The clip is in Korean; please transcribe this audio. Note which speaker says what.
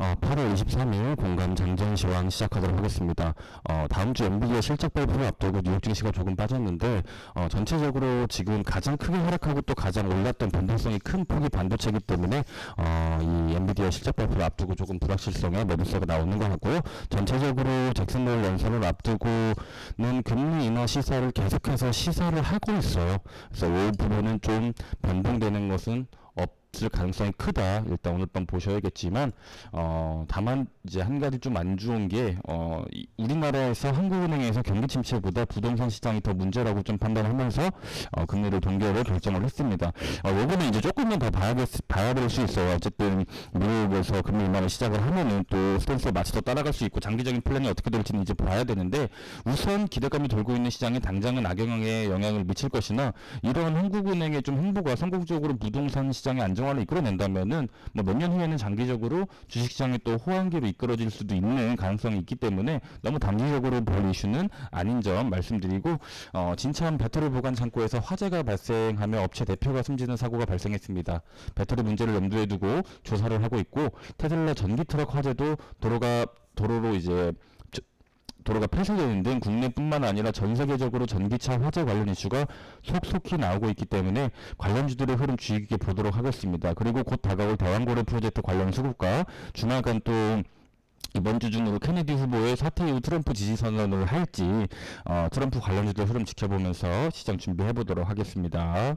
Speaker 1: 어, 8월 23일 공감 장전 시황 시작하도록 하겠습니다. 어, 다음 주 엔비디아 실적 발표를 앞두고 뉴욕 증시가 조금 빠졌는데 어, 전체적으로 지금 가장 크게 하락하고 또 가장 올랐던 변동성이 큰 폭이 반도체이기 때문에 어, 이 엔비디아 실적 발표를 앞두고 조금 불확실성의 매도세가 나오는 것 같고요. 전체적으로 잭슨홀 연설을 앞두고는 금리 인하 시사를 계속해서 시사를 하고 있어요. 그래서 이 부분은 좀 변동되는 것은 없을 가능성이 크다. 일단 오늘 밤 보셔야겠지만 어 다만 이제 한 가지 좀 안 좋은 게 어 우리나라에서 한국은행에서 경기 침체보다 부동산 시장이 더 문제라고 좀 판단하면서 어 금리를 동결을 결정을 했습니다. 어 요거는 이제 조금만 더 봐야겠 봐야 될 수 있어요. 어쨌든 미국에서 금리 인하를 시작을 하면은 또 스탠스에 맞춰서 따라갈 수 있고 장기적인 플랜이 어떻게 될지는 이제 봐야 되는데 우선 기대감이 돌고 있는 시장에 당장은 악영향에 영향을 미칠 것이나 이러한 한국은행의 좀 행보가 성공적으로 부동산 시장의 안정 화를 이끌어낸다면은 뭐 몇 년 후에는 장기적으로 주식시장이 또 호황기로 이끌어질 수도 있는 가능성이 있기 때문에 너무 단기적으로 볼 이슈는 아닌 점 말씀드리고 어, 진천 배터리 보관 창고에서 화재가 발생하며 업체 대표가 숨지는 사고가 발생했습니다. 배터리 문제를 염두에 두고 조사를 하고 있고 테슬라 전기 트럭 화재도 도로가 도로로 이제 저- 도로가 폐쇄되는 등 국내뿐만 아니라 전 세계적으로 전기차 화재 관련 이슈가 속속히 나오고 있기 때문에 관련주들의 흐름 주의 깊게 보도록 하겠습니다. 그리고 곧 다가올 대왕고래 프로젝트 관련 수급과 주말간 또 이번 주 중으로 케네디 후보의 사퇴 이후 트럼프 지지 선언을 할지 어, 트럼프 관련주들 흐름 지켜보면서 시장 준비해 보도록 하겠습니다.